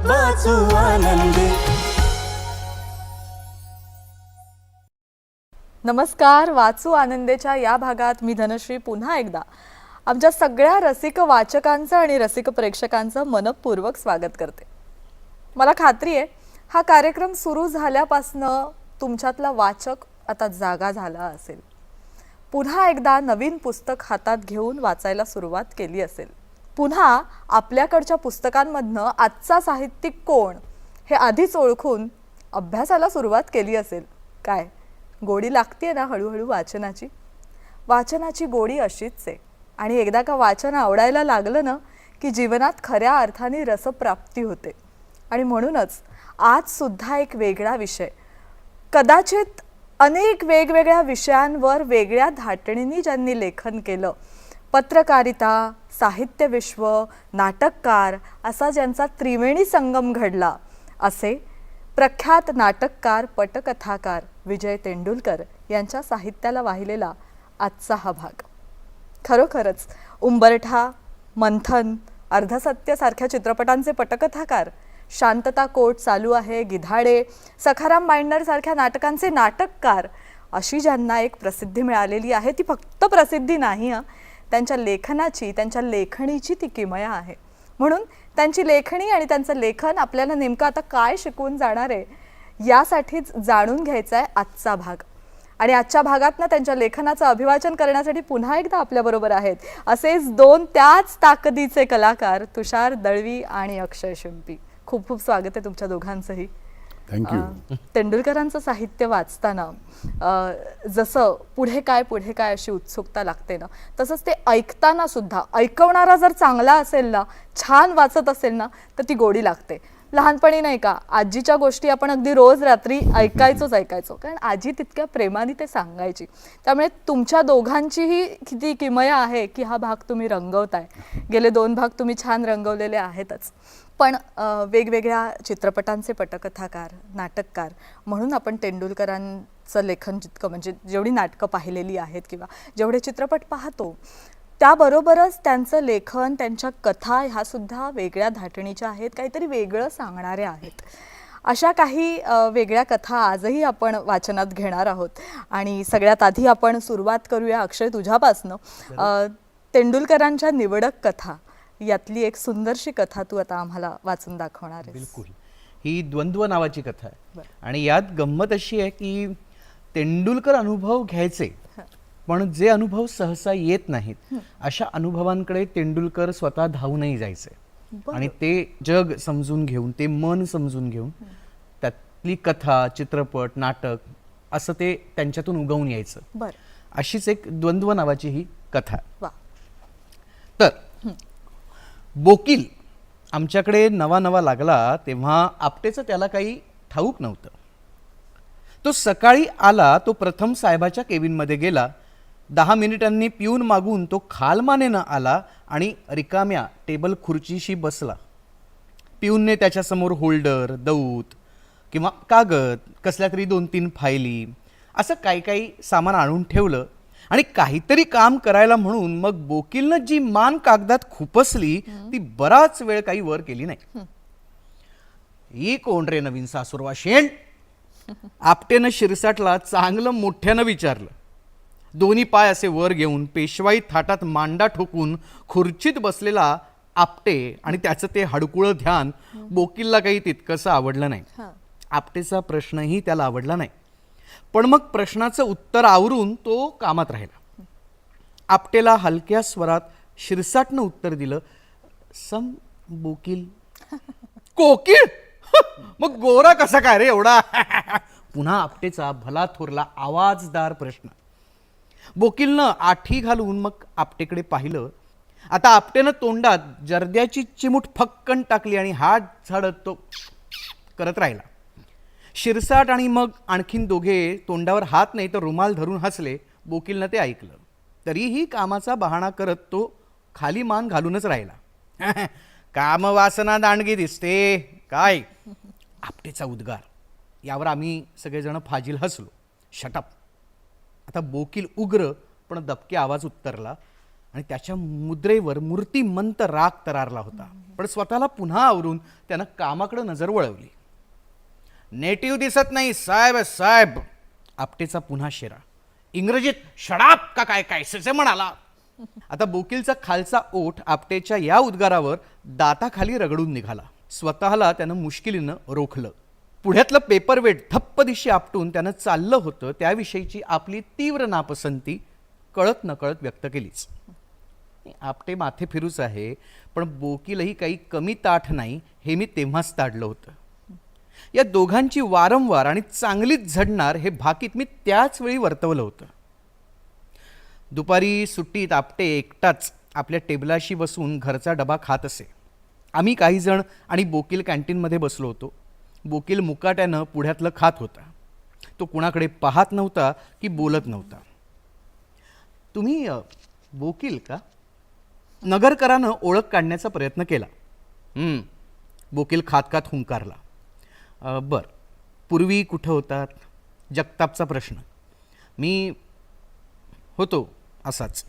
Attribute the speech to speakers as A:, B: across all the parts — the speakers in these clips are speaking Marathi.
A: वाचू आनंदी.
B: नमस्कार वाचू आनंदेच्या या भागात मी धनश्री पुन्हा एकदा. आमच्या सगळ्या रसिक वाचकांचं आणि रसिक प्रेक्षकांचं मनपूर्वक स्वागत करते. मला खात्री आहे हा कार्यक्रम सुरू झाल्यापासनं तुमच्यातला वाचक आता जागा झाला असेल. पुन्हा एकदा नवीन पुस्तक हातात घेऊन वाचायला सुरुवात केली असेल. पुन्हा आपल्याकडच्या पुस्तकांमधनं आजचा साहित्यिक कोण हे आधीच ओळखून अभ्यासाला सुरुवात केली असेल. काय? गोडी लागते ना हळूहळू वाचनाची? वाचनाची गोडी अशीच आहे. आणि एकदा का वाचन आवडायला लागलं ना की जीवनात खऱ्या अर्थाने रसप्राप्ती होते. आणि म्हणूनच आज सुद्धा एक वेगळा विषय. कदाचित अनेक वेगवेगळ्या विषयांवर वेगळ्या धाटणींनी ज्यांनी लेखन केलं पत्रकारिता साहित्य विश्व नाटककार असा ज्यांचा त्रिवेणी संगम घडला असे प्रख्यात नाटककार पटकथाकार विजय तेंडुलकर यांच्या साहित्याला वाहिलेला आजचा हा भाग. खरोखरच उंबरठा मंथन अर्धसत्य सारख्या चित्रपटांचे पटकथाकार शांतता कोट चालू आहे गिधाडे सखाराम बाइंडर सारख्या नाटकांचे नाटककार अशी ज्यांना एक प्रसिद्धी मिळालेली आहे ती फक्त प्रसिद्धी नाही त्यांच्या लेखनाची त्यांच्या लेखणीची ती किमया आहे. म्हणून त्यांची लेखणी आणि त्यांचं लेखन आपल्याला नेमकं आता काय शिकवून जाणार आहे यासाठीच जाणून घ्यायचा आहे आजचा भाग. आणि आजच्या भागात ना त्यांच्या लेखनाचं अभिवाचन करण्यासाठी पुन्हा एकदा आपल्याबरोबर आहेत असेच दोन त्याच ताकदीचे कलाकार तुषार दळवी आणि अक्षय शिंपी. खूप खूप स्वागत आहे तुमच्या दोघांचंही.
C: थँक्यू
B: तेंडुलकरांचं साहित्य वाचताना जसं पुढे काय पुढे काय अशी उत्सुकता लागते ना तसंच ते ऐकताना सुद्धा ऐकवणारा जर चांगला असेल ना छान वाचत असेल ना तर ती गोडी लागते. लहानपणी नाही का आजीच्या गोष्टी आपण अगदी रोज रात्री ऐकायचोच ऐकायचो. कारण आजी तितक्या प्रेमाने ते सांगायची. त्यामुळे तुमच्या दोघांचीही किती किमया आहे की हा भाग तुम्ही रंगवताय. गेले दोन भाग तुम्ही छान रंगवलेले आहेतच. पण वेगवेगळ्या चित्रपटांचे पटकथाकार नाटककार म्हणून आपण तेंडुलकरांचं लेखन जितकं म्हणजे जेवढी नाटकं पाहिलेली आहेत किंवा जेवढे चित्रपट पाहतो त्याबरोबरच त्यांचं लेखन त्यांच्या कथा ह्या सुद्धा वेगळ्या धाटणीच्या आहेत काहीतरी वेगळं सांगणाऱ्या आहेत. अशा काही वेगळ्या कथा आजही आपण वाचनात घेणार आहोत. आणि सगळ्यात आधी आपण सुरुवात करूया अक्षय तुझ्यापासनं. तेंडुलकरांच्या निवडक कथा यातली एक सुंदरशी कथा तू आता आम्हाला वाचून दाखवणार आहेस.
D: बिलकुल. ही द्वंद्व नावाची कथा आहे. आणि यात गंमत अशी आहे की तेंडुलकर अनुभव घ्यायचे. पण जे अनुभव सहसा येत नाहीत अशा अनुभवांकडे तेंडुलकर स्वतः धावूनही जायचे. आणि ते जग समजून घेऊन ते मन समजून घेऊन त्यातली कथा चित्रपट नाटक असं ते त्यांच्यातून उगवून यायचं. अशीच एक द्वंद्व नावाची ही कथा. तर बोकील आमच्याकडे नवा नवा लागला तेव्हा आपटेचं त्याला काही ठाऊक नव्हतं. तो सकाळी आला तो प्रथम साहेबाच्या केबिनमध्ये गेला दहा मिनिटांनी पिऊन मागून तो खालमानेनं आला आणि रिकाम्या टेबल खुर्चीशी बसला. पिऊनने त्याच्यासमोर होल्डर दौत किंवा कागद कसल्या तरी दोन तीन फायली असं काही काही सामान आणून ठेवलं आणि काहीतरी काम करायला म्हणून मग बोकीलनं जी मान कागदात खुपसली ती बराच वेळ काही वर केली नाही. ही कोण रे नवीन सासुरवा शेण? आपटेनं शिरसाटला चांगलं मोठ्यानं विचारलं. दोन्ही पाय असे वर घेऊन पेशवाई थाटात मांडा ठोकून खुर्चीत बसलेला आपटे आणि त्याचं ते हडकुळं ध्यान बोकीलला काही तितकंसं आवडलं नाही. आपटेचा प्रश्नही त्याला आवडला नाही. पण मग प्रश्नाचं उत्तर आवरून तो कामात राहिला. आपटेला हलक्या स्वरात शिरसाटनं उत्तर दिलं सम बोकील. कोकिळ? मग गोरा कसा काय रे एवढा? पुन्हा आपटेचा भला थोरला आवाजदार प्रश्न. बोकीलनं आठी घालून मग आपटेकडे पाहिलं. आता आपटेनं तोंडात जर्द्याची चिमूट फक्कन टाकली आणि हात झाडत तो करत राहिला. शिरसाट आणि मग आणखीन दोघे तोंडावर हात नाही तर रुमाल धरून हसले. बोकीलनं ते ऐकलं. तरीही कामाचा बहाणा करत तो खाली मान घालूनच राहिला. कामवासना दांडगी दिसते. काय? आपटेचा उद्गार. यावर आम्ही सगळेजण फाजील हसलो. शटप आता बोकील उग्र पण दबके आवाज उत्तरला आणि त्याच्या मुद्रेवर मूर्तिमंत राग तरारला होता. पण स्वतःला पुन्हा आवरून त्यानं कामाकडे नजर वळवली. नेटिव्ह दिसत नाही साहेब साहेब. आपटेचा पुन्हा शेरा. इंग्रजीत शडाप का काय काय से म्हणाला. आता बोकीलचा खालचा ओठ आपटेच्या या उद्गारावर दाताखाली रगडून निघाला. स्वतःला त्यानं मुश्किलीनं रोखलं. पुढ्यातलं पेपरवेट ठप्प दिशी आपटून त्यानं चाललं होतं त्याविषयीची आपली तीव्र नापसंती कळत नकळत व्यक्त केलीच. आपटे माथे फिरूच आहे पण बोकीलही काही कमी ताठ नाही हे मी तेव्हाच ताडलं होतं. या दोघांची वारंवार आणि चांगलीच झडणार हे भाकीत मी त्याच वेळी वर्तवलं होतं. दुपारी सुट्टीत आपटे एकटाच आपल्या टेबलाशी बसून घरचा डबा खात असे. आम्ही काही जण आणि बोकील कॅन्टीनमध्ये बसलो होतो. बोकील मुकाट्यानं पुढ्यातलं खात होता. तो कुणाकडे पाहत नव्हता की बोलत नव्हता. तुम्ही बोकील का? नगरकरानं ओळख काढण्याचा प्रयत्न केला. बोकील खात खात हुंकारला बर. पूर्वी कुठं होतात? जगतापचा प्रश्न. मी होतो असाच.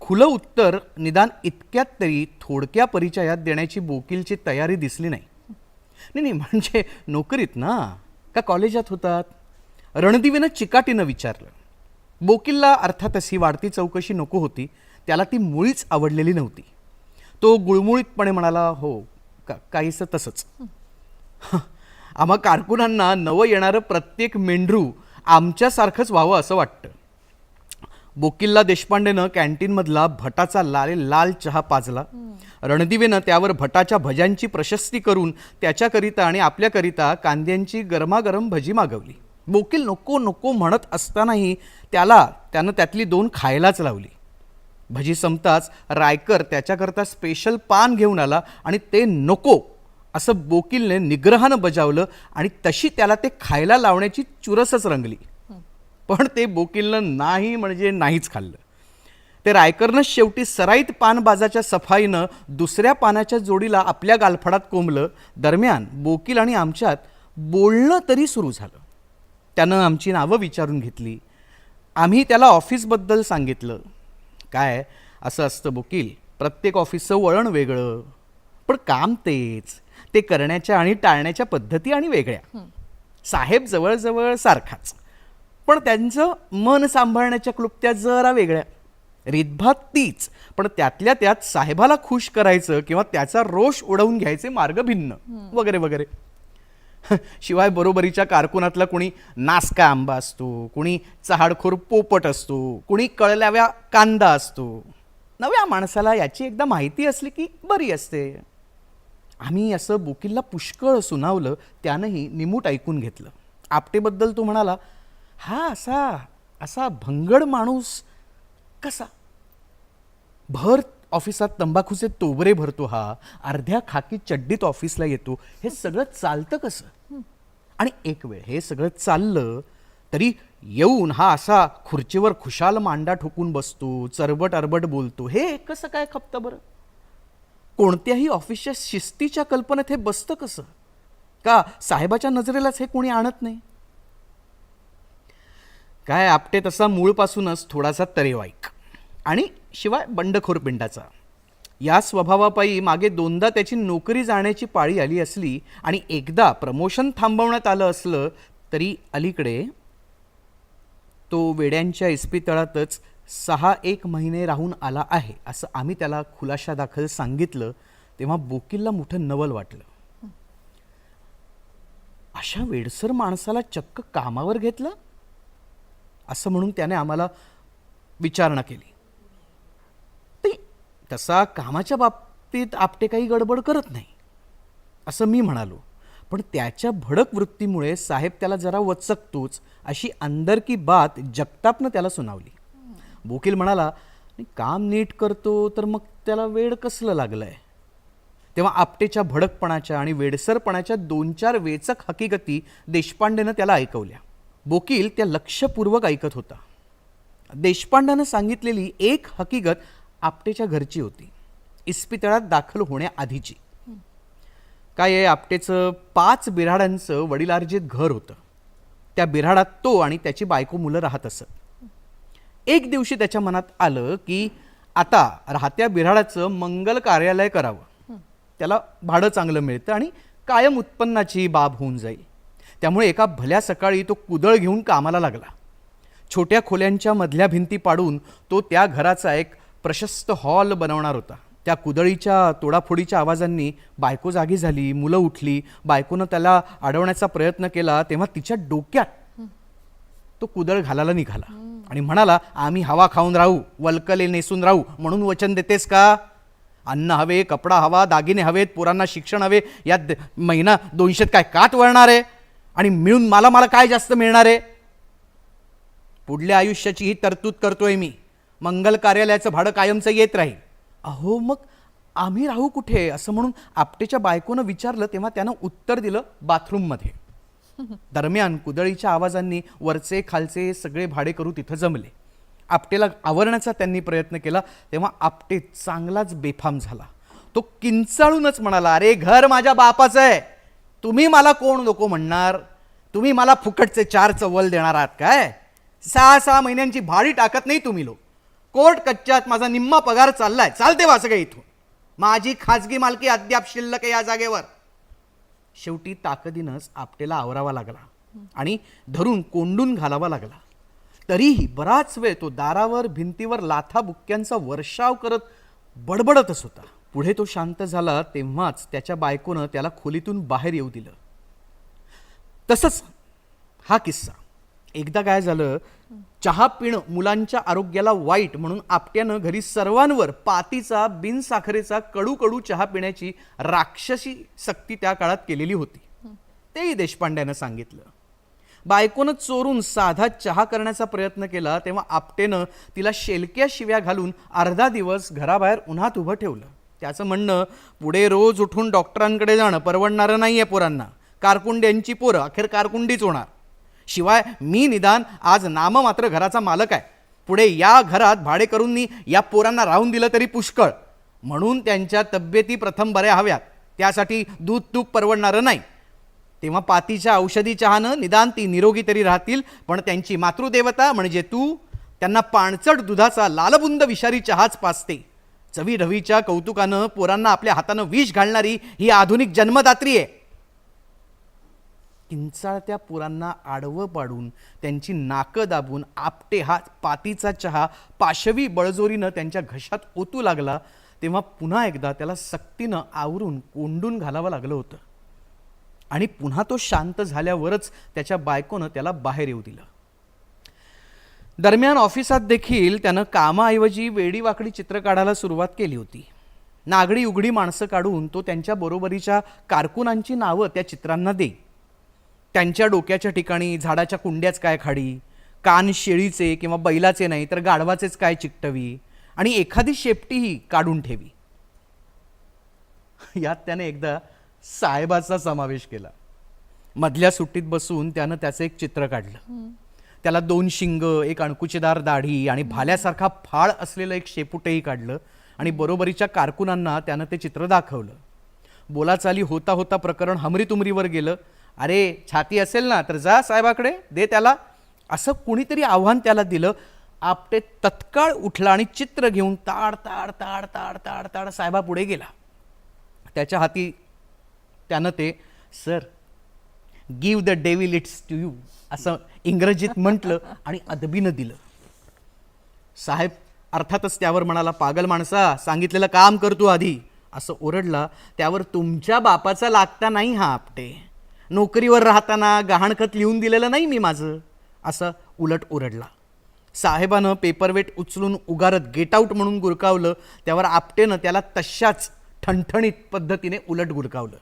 D: खुलं उत्तर निदान इतक्यात तरी थोडक्या परिचयात देण्याची बोकीलची तयारी दिसली नाही. नाही नाही म्हणजे नोकरीत ना का कॉलेजात होतात? रणदिवेनं चिकाटीनं विचारलं. बोकिलला अर्थातच ही वाढती चौकशी नको होती त्याला ती मुळीच आवडलेली नव्हती. तो गुळमुळीतपणे म्हणाला हो का काहीसं तसंच. आम्हा कारकुनांना नवं येणारं प्रत्येक मेंढरू आमच्यासारखंच व्हावं असं वाटतं. बोकिल्ला देशपांडेनं कॅन्टीनमधला भटाचा लाल लाल चहा पाजला. रणदिवेनं त्यावर भटाच्या भज्यांची प्रशस्ती करून त्याच्याकरिता आणि आपल्याकरिता कांद्यांची गरमागरम भजी मागवली. बोकील नको नको म्हणत असतानाही त्याला त्यानं त्यातली दोन खायलाच लावली. भजी संपताच रायकर त्याच्याकरता स्पेशल पान घेऊन आला आणि ते नको असं बोकीलने निग्रहानं बजावलं आणि तशी त्याला ते खायला लावण्याची चुरसच रंगली. पण ते बोकीलनं नाही म्हणजे नाहीच खाल्लं. ते रायकरनं शेवटी सराईत पानबाजाच्या सफाईनं दुसऱ्या पानाच्या जोडीला आपल्या गालफडात कोंबलं. दरम्यान बोकील आणि आमच्यात बोलणं तरी सुरू झालं. त्यानं आमची नावं विचारून घेतली. आम्ही त्याला ऑफिसबद्दल सांगितलं. काय असं असतं बोकील. प्रत्येक ऑफिसचं वळण वेगळं. पण काम तेच. ते करण्याच्या आणि टाळण्याच्या पद्धती आणि वेगळ्या. साहेब जवळजवळ सारखाच. पण त्यांचं मन सांभाळण्याच्या क्लुप्त्या जरा वेगळ्या. रीतभात तीच पण त्यातल्या त्यात साहेबाला खुश करायचं किंवा त्याचा रोष उडवून घ्यायचे मार्ग भिन्न वगैरे वगैरे. शिवाय बरोबरीच्या कारकुनातला कुणी नासका आंबा असतो कुणी चहाडखोर पोपट असतो कुणी कळल्याव्या कांदा असतो. नव्या माणसाला याची एकदा माहिती असली की बरी असते. आम्ही असं बोकीलला पुष्कळ सुनावलं त्यानंही निमूट ऐकून घेतलं. आपटेबद्दल तो म्हणाला हा असा असा भंगड माणूस कसा? भर ऑफिसात तंबाखूचे तोबरे भरतो हा अर्ध्या खाकी चड्डीत ऑफिसला येतो हे सगळं चालतं कसं? आणि एक वेळ हे सगळं चाललं तरी येऊन हा असा खुर्चीवर खुशाल मांडा ठोकून बसतो चरबट अरबट बोलतो हे कसं काय खपतं बरं? कोणत्याही ऑफिसच्या शिस्तीच्या कल्पनेत हे बसतं कसं? का साहेबाच्या नजरेलाच हे कोणी आणत नाही? काय आपटे तसा मूळपासूनच थोडासा तरेवाईक. आणि शिवाय बंडखोर पिंडाचा. या स्वभावापायी मागे दोनदा त्याची नोकरी जाण्याची पाळी आली असली आणि एकदा प्रमोशन थांबवण्यात आलं असलं तरी अलीकडे तो वेड्यांच्या इस्पितळातच सहा एक महिने राहून आला आहे असं आम्ही त्याला खुलाशा दाखल सांगितलं तेव्हा बोकीलला मोठं नवल वाटलं. अशा वेडसर माणसाला चक्क कामावर घेतलं? असं म्हणून त्याने आम्हाला विचारणा केली. ते तसा कामाच्या बाबतीत आपटे काही गडबड करत नाही असं मी म्हणालो. पण त्याच्या भडक वृत्तीमुळे साहेब त्याला जरा वचकतोच अशी अंदरकी बात जगतापनं त्याला सुनावली. बोकील म्हणाला काम नीट करतो तर मग त्याला वेळ कसलं लागलं आहे तेव्हा आपटेच्या भडकपणाच्या आणि वेडसरपणाच्या दोन चार वेचक हकीकती देशपांडेनं त्याला ऐकवल्या. बोकील त्या लक्षपूर्वक ऐकत होता. देशपांडानं सांगितलेली एक हकीकत आपटेच्या घरची होती. इस्पितळात दाखल होण्याआधीची. काय आहे आपटेचं पाच बिराडांचं वडिलार्जित घर होतं. त्या बिराडात तो आणि त्याची बायको मुलं राहत असत. एक दिवशी त्याच्या मनात आलं की आता राहत्या बिराडाचं मंगल कार्यालय करावं. त्याला भाडं चांगलं मिळतं आणि कायम उत्पन्नाची बाब होऊन जाईल. त्यामुळे एका भल्या सकाळी तो कुदळ घेऊन कामाला लागला. छोट्या खोल्यांच्या मधल्या भिंती पाडून तो त्या घराचा एक प्रशस्त हॉल बनवणार होता. त्या कुदळीच्या तोडाफोडीच्या आवाजांनी बायको जागी झाली मुलं उठली बायकोनं त्याला अडवण्याचा प्रयत्न केला तेव्हा तिच्या डोक्यात तो कुदळ घालायला निघाला आणि म्हणाला आम्ही हवा खाऊन राहू वल्कले नेसून राहू म्हणून वचन देतेस का? अन्न हवे कपडा हवा दागिने हवेत पोरांना शिक्षण हवे यात महिना दोनशेत काय कात वळणार आहे? आणि मिळून मला मला काय जास्त मिळणार आहे? पुढल्या आयुष्याची ही तरतूद करतोय मी. मंगल कार्यालयाचं भाडं कायमचं येत राहील. अहो मग आम्ही राहू कुठे? असं म्हणून आपटेच्या बायकोनं विचारलं तेव्हा त्यानं उत्तर दिलं बाथरूममध्ये. दरम्यान कुदळीच्या आवाजांनी वरचे खालचे सगळे भाडेकरू तिथं जमले. आपटेला आवरण्याचा त्यांनी प्रयत्न केला तेव्हा आपटे चांगलाच बेफाम झाला. तो किंचाळूनच म्हणाला अरे घर माझ्या बापाचं आहे. तुम्ही मला कोण नको म्हणणार? तुम्ही मला फुकटचे चार चवल देणार आहात काय? सहा सहा महिन्यांची भाडी टाकत नाही तुम्ही लोक. कोर्ट कच्च्यात माझा निम्मा पगार चाललाय. चालते वाचं काय इथून. माझी खाजगी मालकी अद्याप शिल्लक या जागेवर. शेवटी ताकदीनंच आपटेला आवरावा लागला आणि धरून कोंडून घालावा लागला. तरीही बराच वेळ तो दारावर भिंतीवर लाथा बुक्क्यांचा वर्षाव करत बडबडतच होता. पुढे तो शांत झाला तेव्हाच त्याच्या बायकोनं त्याला खोलीतून बाहेर येऊ दिलं. तसंच हा किस्सा. एकदा काय झालं चहा पिणं मुलांच्या आरोग्याला वाईट म्हणून आपट्यानं घरी सर्वांवर पातीचा बिनसाखरेचा कडू कडू चहा पिण्याची राक्षसी सक्ती त्या काळात केलेली होती. तेही देशपांड्यानं सांगितलं. बायकोनं चोरून साधा चहा करण्याचा प्रयत्न केला तेव्हा आपटेनं तिला शेलक्या शिव्या घालून अर्धा दिवस घराबाहेर उन्हात उभं ठेवलं. त्याचं म्हणणं पुढे रोज उठून डॉक्टरांकडे जाणं परवडणारं नाही आहे पोरांना कारकुंड्यांची पोरं अखेर कारकुंडीच होणार. शिवाय मी निदान आज नाम मात्र घराचा मालक आहे. पुढे या घरात भाडेकरूंनी या पोरांना राहून दिलं तरी पुष्कळ. म्हणून त्यांच्या तब्येती प्रथम बऱ्या हव्यात. त्यासाठी दूध तूप परवडणारं नाही. तेव्हा पातीच्या औषधी चहानं निदान ती निरोगी तरी राहतील पण त्यांची मातृदेवता म्हणजे तू त्यांना पाणचट दुधाचा लालबुंद विषारी चहाच पाचते. चवी रवीच्या कौतुकानं पोरांना आपल्या हातानं विष घालणारी ही आधुनिक जन्मदात्री आहे. किंचाळत्या पोरांना आडवं पाडून त्यांची नाकं दाबून आपटे हा पातीचा चहा पाशवी बळजोरीनं त्यांच्या घशात ओतू लागला तेव्हा पुन्हा एकदा त्याला सक्तीनं आवरून कोंडून घालावं लागलं होतं. आणि पुन्हा तो शांत झाल्यावरच त्याच्या बायकोनं त्याला बाहेर येऊ दिलं. दरम्यान ऑफिसात देखील त्यानं कामाऐवजी वेडीवाकडी चित्र काढायला सुरुवात केली होती. नागडी उघडी माणसं काढून तो त्यांच्या बरोबरीच्या कारकुनांची नावं त्या चित्रांना दे. त्यांच्या डोक्याच्या ठिकाणी झाडाच्या कुंड्याच काय खाडी कान शेळीचे किंवा बैलाचे नाही तर गाढवाचेच काय चिकटवी आणि एखादी शेपटीही काढून ठेवी. यात त्याने एकदा साहेबाचा समावेश केला. मधल्या सुट्टीत बसून त्यानं त्याचं एक चित्र काढलं. त्याला दोन शिंग एक अणकुचेदार दाढी आणि भाल्यासारखा फाळ असलेलं एक शेपुटही काढलं आणि बरोबरीच्या कारकुनांना त्यानं ते चित्र दाखवलं. बोलाचाली होता होता प्रकरण हमरीतुमरीवर गेलं. अरे छाती असेल ना तर जा साहेबाकडे दे त्याला. असं कुणीतरी आव्हान त्याला दिलं. आपटे तत्काळ उठला आणि चित्र घेऊन ताड ताड ताड ताड ताड ताड साहेबापुढे गेला. त्याच्या हाती त्यानं ते sir give the devil its to you. असं इंग्रजीत म्हटलं आणि अदबीनं दिलं. साहेब अर्थातच त्यावर म्हणाला पागल माणसा सांगितलेलं काम करतो आधी. असं ओरडला त्यावर तुमच्या बापाचा लागता नाही हा आपटे. नोकरीवर राहताना गहाणखत लिहून दिलेलं नाही मी माझं. असं उलट ओरडला. साहेबानं पेपरवेट उचलून उगारत गेटआउट म्हणून गुरकावलं त्यावर आपटेनं त्याला तशाच ठणठणीत पद्धतीने उलट गुरकावलं.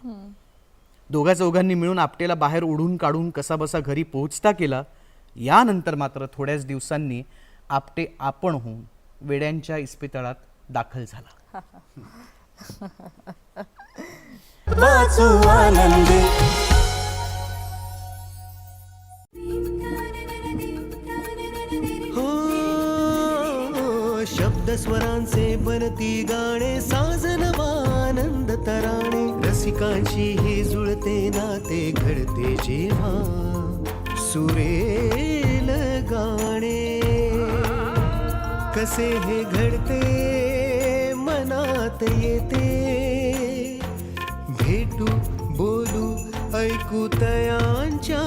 D: दोघा चौघांनी मिळून आपटेला बाहेर ओढून काढून कसाबसा घरी पोहोचता केला यानंतर मात्र थोड्याच दिवसांनी आपटे आपण होऊन वेड्यांच्या इस्पितळात दाखल झाला.
A: हो, शब्दस्वरांचे
C: हो शब्द स्वरांचे बनती गाणे साजन आनंद तराणे ही जुळते नाते घडते जेव्हा सुरेल गाणे. कसे हे घडते मनात येते. भेटू बोलू ऐकू तयांच्या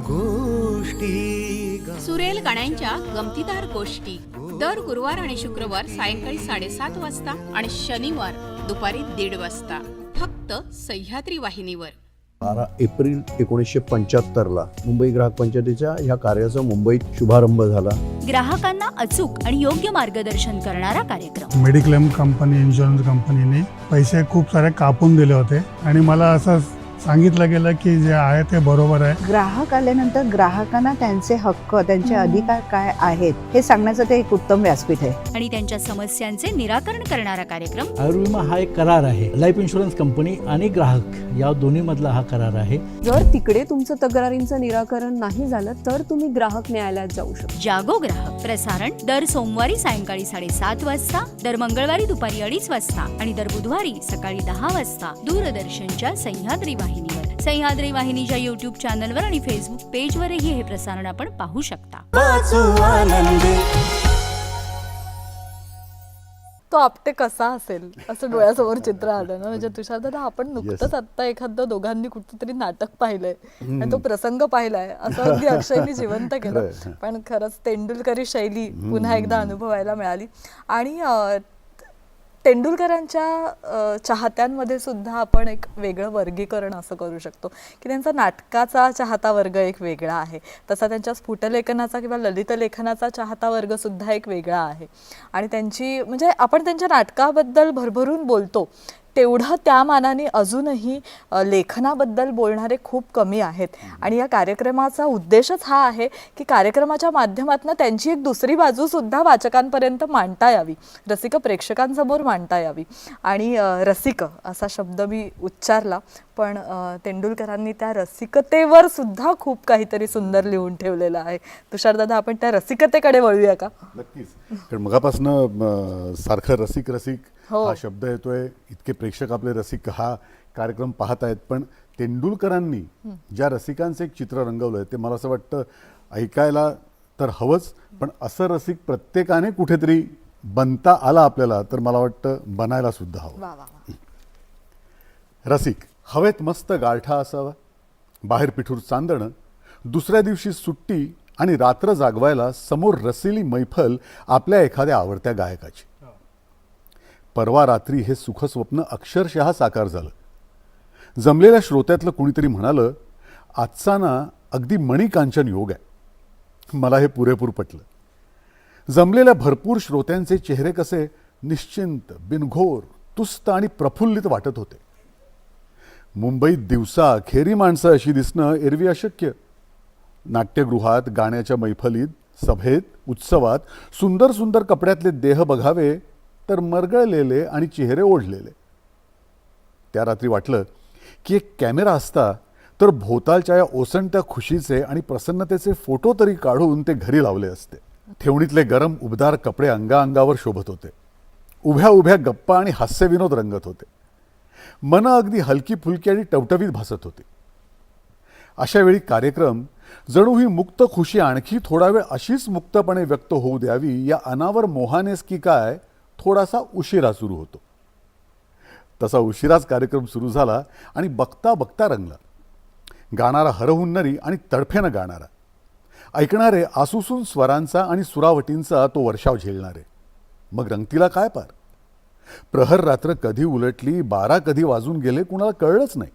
C: गोष्टी
E: सुरेल गाण्यांच्या गमतीदार गोष्टी. दर गुरुवार आणि शुक्रवार सायंकाळी साडेसात वाजता आणि शनिवार दुपारी दीड वाजता. फक्त सह्याद्री वाहिनीवर.
F: बारा एप्रिल एकोणीसशे पंच्याहत्तरला मुंबई ग्राहक पंचायतीच्या ह्या कार्याचा मुंबईत शुभारंभ झाला.
G: ग्राहकांना अचूक आणि योग्य मार्गदर्शन करणारा कार्यक्रम.
H: मेडिक्लेम कंपनी इन्शुरन्स कंपनीने पैसे खूप सारे कापून दिले होते. आणि मला असं सांगितलं गेलं की जे आहे ते बरोबर आहे.
I: ग्राहक आल्यानंतर ग्राहकांना त्यांचे हक्क त्यांचे अधिकार काय आहेत हे सांगण्याचं ते एक उत्तम व्यासपीठ आहे.
G: आणि त्यांच्या समस्यांचे निराकरण करणारा कार्यक्रम
J: आयुर्विमा हा एक करार आहे. लाईफ इन्शुरन्स कंपनी आणि ग्राहक या दोन्ही मधला हा करार आहे.
K: जर तिकडे तुमचं तक्रारींचं निराकरण नाही झालं तर तुम्ही ग्राहक न्यायालयात जाऊ शकता.
G: जागो ग्राहक. प्रसारण दर सोमवारी सायंकाळी साडेसात वाजता दर मंगळवारी दुपारी अडीच वाजता आणि दर बुधवारी सकाळी दहा वाजता. दूरदर्शनच्या सह्याद्री वाहिनीवर. सह्याद्री वाहिनीच्या युट्यूब चॅनलवर आणि फेसबुक पेजवरही हे प्रसारण आपण पाहू शकता.
B: तो आपटे कसा असेल? असं डोळ्यासमोर चित्र आलं ना? म्हणजे तुषार दादा आपण नुकतंच आता एखादं दोघांनी कुठतरी नाटक पाहिलंय. आणि तो प्रसंग पाहिलाय. असं अगदी अक्षयनी जिवंत केलं. पण खरंच तेंडुलकरी शैली पुन्हा एकदा अनुभवायला मिळाली. आणि तेंडुलकरांच्या चाहत्यांमध्ये सुद्धा आपण एक वेगळं वर्गीकरण असं करू शकतो की त्यांचा नाटकाचा चाहता वर्ग एक वेगळा आहे. तसा त्यांच्या स्फुटलेखनाचा किंवा ललित लेखनाचा चाहता वर्ग सुद्धा एक वेगळा आहे. आणि त्यांची म्हणजे आपण त्यांच्या नाटकाबद्दल भरभरून बोलतो तेवढं त्या मानाने अजूनही लेखनाबद्दल बोलणारे खूप कमी आहेत. आणि या कार्यक्रमाचा उद्देशच हा आहे की कार्यक्रमाच्या माध्यमातून त्यांची एक दुसरी बाजू सुद्धा वाचकांपर्यंत मांडता यावी. रसिक प्रेक्षकांसमोर मांडता यावी. आणि रसिक असा शब्द मी उच्चारला पण तेंडुलकरांनी त्या रसिकतेवर सुद्धा खूप काहीतरी सुंदर लिहून ठेवलेलं आहे. तुषारदादा आपण त्या रसिकतेकडे वळूया का?
L: नक्कीच. कारण मगापासनं सारखं रसिक रसिक
B: हो.
L: हा. शब्द येतोय. इतके प्रेक्षक आपले रसिक हा कार्यक्रम पाहत आहेत पण तेंडुलकरांनी ज्या रसिकांचं एक चित्र रंगवलंय ते मला असं वाटतं ऐकायला तर हवंच. पण असं रसिक प्रत्येकाने कुठेतरी बनता आला आपल्याला तर मला वाटतं बनायला सुद्धा हवं. रसिक हवेत मस्त गारठा असावा बाहेर पिठूर चांदणं दुसऱ्या दिवशी सुट्टी आणि रात्र जागवायला समोर रसिली मैफल आपल्या एखाद्या आवडत्या गायकाची. परवा रात्री हे सुखस्वप्न अक्षरशः साकार झालं. जमलेल्या श्रोत्यातलं कुणीतरी म्हणालं आजचा ना अगदी मणिकांचन योग आहे. मला हे पुरेपूर पटलं. जमलेल्या भरपूर श्रोत्यांचे चेहरे कसे निश्चिंत बिनघोर तुस्त आणि प्रफुल्लित वाटत होते. मुंबईत दिवसा खेरी माणसं अशी दिसणं एरवी अशक्य. नाट्यगृहात गाण्याच्या मैफलीत सभेत उत्सवात सुंदर सुंदर कपड्यातले देह बघावे तर मरगळलेले आणि चेहरे ओढलेले. त्या रात्री वाटलं की एक कॅमेरा असता तर भोवतालच्या या ओसंट्या खुशीचे आणि प्रसन्नतेचे फोटो तरी काढून ते घरी लावले असते. ठेवणीतले गरम उबदार कपडे अंगाअंगावर शोभत होते. उभ्या उभ्या गप्पा आणि हास्यविनोद रंगत होते. मन अगदी हलकी फुलकी आणि टवटवीत भासत होती. अशा वेळी कार्यक्रम जणू ही मुक्त खुशी आणखी थोडा वेळ अशीच मुक्तपणे व्यक्त होऊ द्यावी या अनावर मोहानेस की काय थोडासा उशिरा सुरू होतो. तसा उशिराच कार्यक्रम सुरू झाला आणि बघता बघता रंगला. गाणारा हरहुन्नरी आणि तडफेनं गाणारा. ऐकणारे आसुसून स्वरांचा आणि सुरावटींचा तो वर्षाव झेलणारे. मग रंगतीला काय पार? प्रहर रात्र कधी उलटली बारा कधी वाजून गेले कुणाला कळलंच नाही.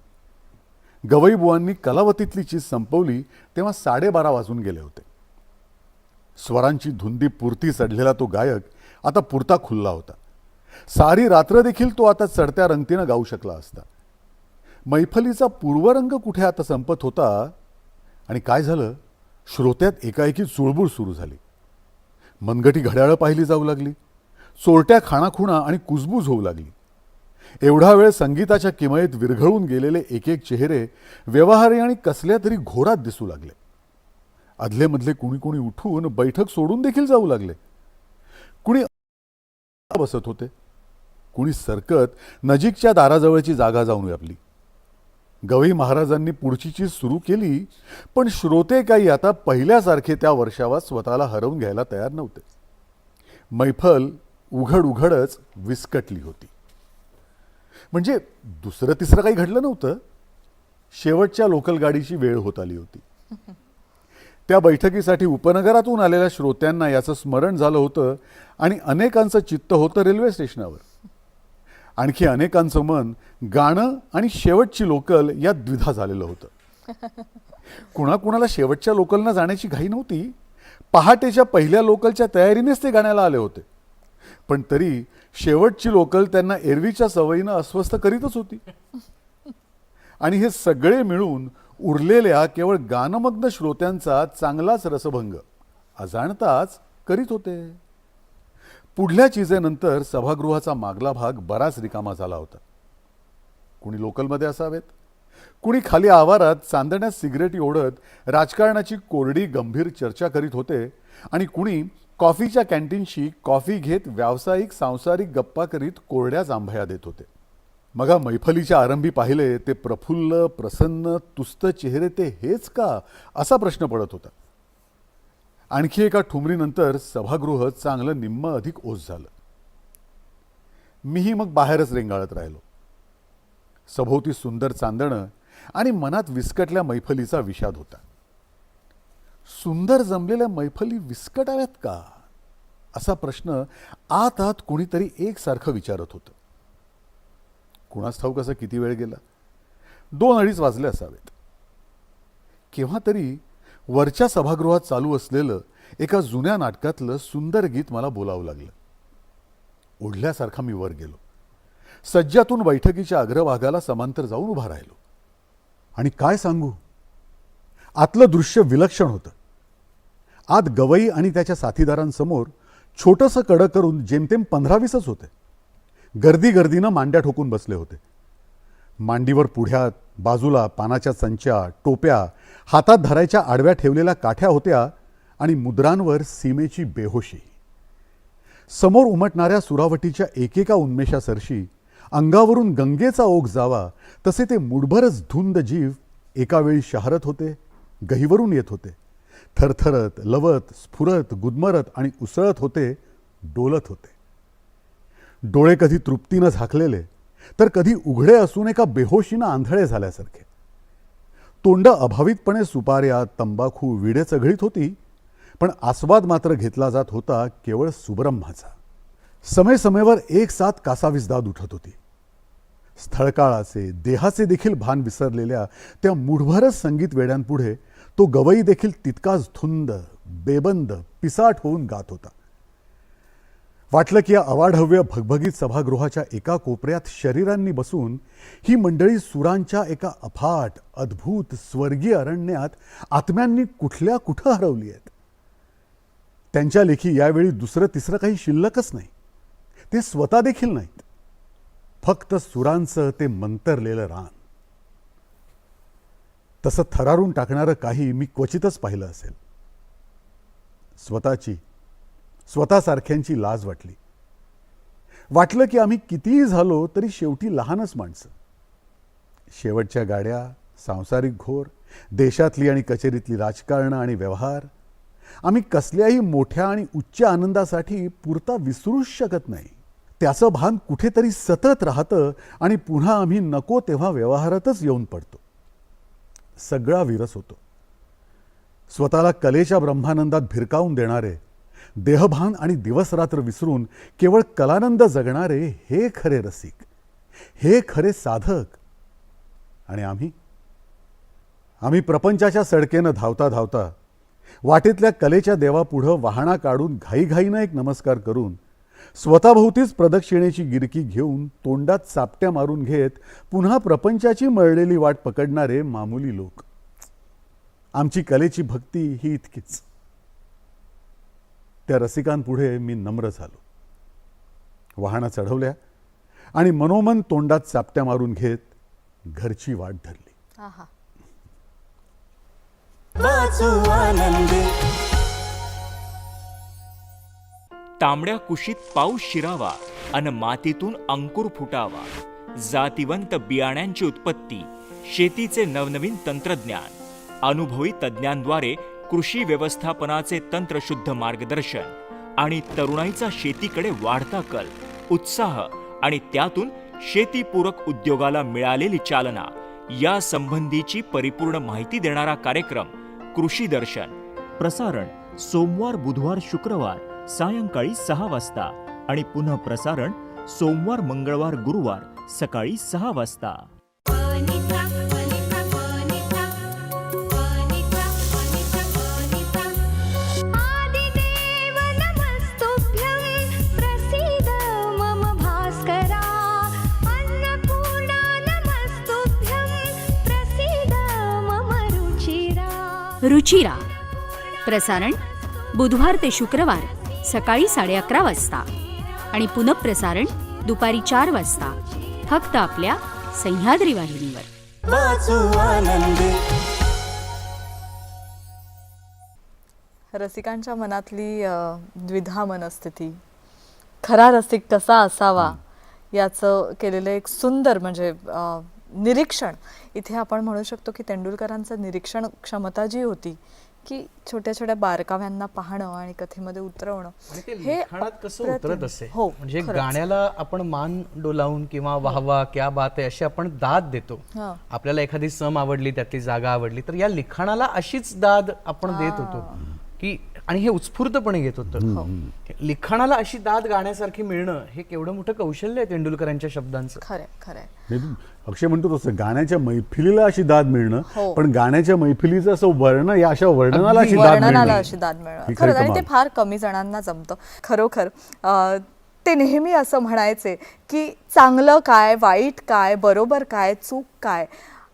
L: गवईबुवांनी कलावतीतली चीज संपवली तेव्हा साडेबारा वाजून गेले होते. स्वरांची धुंदी पुरती चढलेला तो गायक आता पुरता खुल्ला होता. सारी रात्र देखील तो आता चढत्या रंगतीनं गाऊ शकला असता. मैफलीचा पूर्वरंग कुठे आता संपत होता आणि काय झालं? श्रोत्यात एकाएकी चुळबुळ सुरू झाली. मनगटी घड्याळं पाहिली जाऊ लागली. चोरट्या खाणाखुणा आणि कुजबूज होऊ लागली. एवढा वेळ संगीताच्या किमयेत विरघळून गेलेले एक एक चेहरे व्यवहारी आणि कसल्या तरी घोरात दिसू लागले. अधलेमधले कुणी कुणी उठून बैठक सोडून देखील जाऊ लागले. बसत होते. कुणी सरकत नजीकच्या दाराजवळची जागा जाऊन व्यापली. गवई महाराजांनी पुढची चीज सुरू केली पण श्रोते काही आता पहिल्यासारखे त्या वर्षावात स्वतःला हरवून घ्यायला तयार नव्हते. मैफल उघड उघडच विस्कटली होती. म्हणजे दुसरं तिसरं काही घडलं नव्हतं. शेवटच्या लोकल गाडीची वेळ होत आली होती. त्या बैठकीसाठी उपनगरातून आलेल्या श्रोत्यांना याचं स्मरण झालं होतं आणि अनेकांचं चित्त होतं रेल्वे स्टेशनावर. आणखी अनेकांचं मन गाणं आणि शेवटची लोकल या द्विधा झालेलं होतं. कुणाकुणाला शेवटच्या लोकलना जाण्याची घाई नव्हती. पहाटेच्या पहिल्या लोकलच्या तयारीनेच ते गाण्याला आले होते. पण तरी शेवटची लोकल त्यांना एरवीच्या सवयीनं अस्वस्थ करीतच होती. आणि हे सगळे मिळून उरलेल्या केवळ गानमग्न श्रोत्यांचा चांगलाच रसभंग. अजाणताच करीत होते. पुढल्या चिजेनंतर सभागृहाचा मागला भाग बराच रिकामा झाला होता. कुणी लोकलमध्ये असावेत? कुणी खाली आवारात चांदण्यात सिगरेटी ओढत राजकारणाची कोरडी गंभीर चर्चा करीत होते आणि कुणी कॉफीच्या कॅन्टीनशी कॉफी घेत व्यावसायिक सांसारिक गप्पा करीत कोरड्या जांभया देत होते. मगा मैफलीच्या आरंभी पाहिले ते प्रफुल्ल प्रसन्न तुस्त चेहरे ते हेच का? असा प्रश्न पडत होता. आणखी एका ठुमरीनंतर सभागृह चांगलं निम्म अधिक ओस झालं. मीही मग बाहेरच रेंगाळत राहिलो. सभोवती सुंदर चांदणं आणि मनात विस्कटल्या मैफलीचा विषाद होता. सुंदर जमलेल्या मैफली विस्कटाव्यात का? असा प्रश्न आत आत कुणीतरी एकसारखं विचारत होतं. कुणास ठाऊक असं किती वेळ गेला? दोन अडीच वाजले असावेत. केव्हा तरी वरच्या सभागृहात चालू असलेलं एका जुन्या नाटकातलं सुंदर गीत मला बोलावं लागलं. ओढल्यासारखा मी वर गेलो. सज्जातून बैठकीच्या अग्रभागाला समांतर जाऊन उभा राहिलो. आणि काय सांगू? आतलं दृश्य विलक्षण होतं. आत गवई आणि त्याच्या साथीदारांसमोर छोटंसं कडं करून जेमतेम पंधरावीसच होते. गर्दी गर्दीनं मांड्या ठोकून बसले होते. मांडीवर पुढ्यात बाजूला पानाच्या संच्या टोप्या हातात धरायच्या आडव्या ठेवलेल्या काठ्या होत्या आणि मुद्रांवर सीमेची बेहोशी. समोर उमटणाऱ्या सुरावटीच्या एकेका उन्मेषासरशी अंगावरून गंगेचा ओघ जावा तसे ते मुठभरच धुंद जीव एकावेळी शहरत होते गहीवरून येत होते. थरथरत लवत स्फुरत गुदमरत आणि उसळत होते डोलत होते. डोळे कधी तृप्तीनं झाकलेले तर कधी उघडे असून एका बेहोशीनं आंधळे झाल्यासारखे. तोंड अभावितपणे सुपाऱ्या तंबाखू विडे चघळीत होती पण आस्वाद मात्र घेतला जात होता केवळ सुब्रह्माचा. समयसमयवर एक साथ कासावीस दाद उठत होती. स्थळकाळाचे देहाचे देखील भान विसरलेल्या त्या मुठभरच संगीत वेड्यांपुढे तो गवई देखील तितकाच धुंद बेबंद पिसाट होऊन गात होता. वाटलं की या अवाढव्य भगभगीत सभागृहाच्या एका कोपऱ्यात शरीरांनी बसून ही मंडळी सुरांच्या एका अफाट अद्भुत स्वर्गीय अरण्यात आत्म्यांनी कुठल्या कुठं हरवली आहेत? त्यांच्या लेखी यावेळी दुसरं तिसरं काही शिल्लकच नाही. ते स्वतः देखील नाहीत. फक्त सुरांचं ते मंतरलेलं रान. तसं थरारून टाकणारं काही मी क्वचितच पाहिलं असेल. स्वतःची स्वतःसारख्यांची लाज वाटली. वाटलं की आम्ही कितीही झालो तरी शेवटी लहानच माणसं. शेवटच्या गाड्या सांसारिक घोर देशातली आणि कचेरीतली राजकारणं आणि व्यवहार आम्ही कसल्याही मोठ्या आणि उच्च आनंदासाठी पुरता विसरूच शकत नाही. त्याचं भान कुठेतरी सतत राहतं आणि पुन्हा आम्ही नको तेव्हा व्यवहारातच येऊन पडतो. सगळा विरस होतो. स्वतःला कलेच्या ब्रह्मानंदात भिरकावून देणारे देहभान आणि दिवसरात्र विसरून केवळ कलानंद जगणारे हे खरे रसिक हे खरे साधक. आणि आम्ही आम्ही प्रपंचाच्या सडकेनं धावता धावता वाटेतल्या कलेच्या देवापुढं वाहणा काढून घाईघाईनं एक नमस्कार करून स्वतःभोवतीच प्रदक्षिणेची गिरकी घेऊन तोंडात चापट्या मारून घेत पुन्हा प्रपंचाची मळलेली वाट पकडणारे मामुली लोक. आमची कलेची भक्ती ही इतकीच. त्या रसिकांपुढे मी नम्र झालो. वाहना चढवल्या आणि मनोमन तोंडात चापट्या मारून घेत घरची वाट धरली.
M: तांबड्या कुशीत पाऊस शिरावा अन मातीतून अंकुर फुटावा. जातिवंत बियाण्यांची उत्पत्ती शेतीचे नवनवीन तंत्रज्ञान अनुभवी तज्ज्ञांद्वारे कृषी व्यवस्थापनाचे तंत्रशुद्ध मार्गदर्शन आणि तरुणाईचा शेतीकडे वाढता कल उत्साह आणि त्यातून शेतीपूरक उद्योगाला मिळालेली चालना या संबंधीची परिपूर्ण माहिती देणारा कार्यक्रम कृषी दर्शन. प्रसारण सोमवार बुधवार शुक्रवार सायंकाळी सहा वाजता आणि पुन्हा प्रसारण सोमवार मंगळवार गुरुवार सकाळी सहा वाजता.
N: रुचिरा.
G: प्रसारण बुधवार ते शुक्रवार सकाळी साडे अकरा वाजता आणि पुनःप्रसारण दुपारी चार वाजता. फक्त आपल्या सह्याद्री वाहिनीवर.
A: वाचू आनंदी.
B: रसिकांच्या मनातली द्विधा मनस्थिती. खरा रसिक कसा असावा याचं केलेलं एक सुंदर म्हणजे निरीक्षण इथे आपण म्हणू शकतो की तेंडुलकरांचं निरीक्षण क्षमता जी होती की छोट्या छोट्या बारकाव्यांना पाहणं आणि कथेमध्ये उतरवणं
D: ते
B: हे
D: कसं. उतरत असे
B: हो
D: म्हणजे. गाण्याला आपण मान डोलावून किंवा वाहवा क्या बात आहे अशी आपण दाद देतो. आपल्याला एखादी सम आवडली त्यातली जागा आवडली तर या लिखाणाला अशीच दाद आपण देत होतो की आणि हे उत्स्फूर्तपणे घेत होतं. लिखाणाला अशी दाद गाण्यासारखी मिळणं हे केवढं मोठं कौशल्य आहे तेंडुलकरांच्या शब्दांचं.
B: खरंय
L: नाही, अक्षय म्हणतो तसं गाण्याच्या मैफिलीला अशी दाद मिळणं
B: हो.
L: पण गाण्याच्या मैफिलीचं असं वर्ण या अशा वर्णनाला अशी दाद
B: वर्णनाला
L: मिळणं.
B: अशी दाद मिळणं.
L: ही खरी
B: खरंच आणि ते. फार कमी जणांना जमतं. खरोखर ते नेहमी असं म्हणायचे की चांगलं काय वाईट काय बरोबर काय चूक काय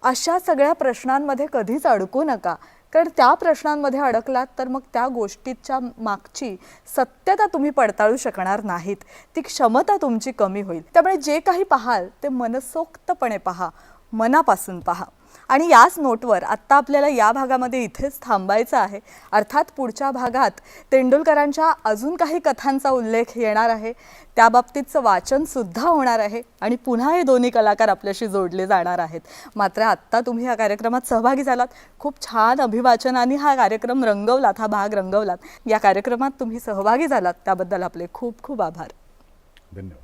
B: अशा सगळ्या प्रश्नांमध्ये कधीच अडकू नका. कारण त्या प्रश्नांमध्ये अडकलात तर मग त्या गोष्टीच्या मागची सत्यता तुम्ही पडताळू शकणार नाहीत. ती क्षमता तुमची कमी होईल. त्यामुळे जे काही पाहाल ते मनसोक्तपणे पहा. मनापासून पहा. आणि याच नोटवर आत्ता आपल्याला या भागामध्ये इथेच थांबायचं आहे. अर्थात पुढच्या भागात तेंडुलकरांच्या अजून काही कथांचा उल्लेख येणार आहे. त्या बाबतीतचं होणार आहे आणि पुन्हा हे दोन्ही कलाकार आपल्याशी जोडले जाणार आहेत. मात्र आत्ता तुम्ही या कार्यक्रमात सहभागी झालात. खूप छान अभिवाचनाने हा कार्यक्रम रंगवलात हा भाग रंगवलात. या कार्यक्रमात तुम्ही सहभागी झालात. त्याबद्दल आपले खूप खूप आभार.
L: धन्यवाद.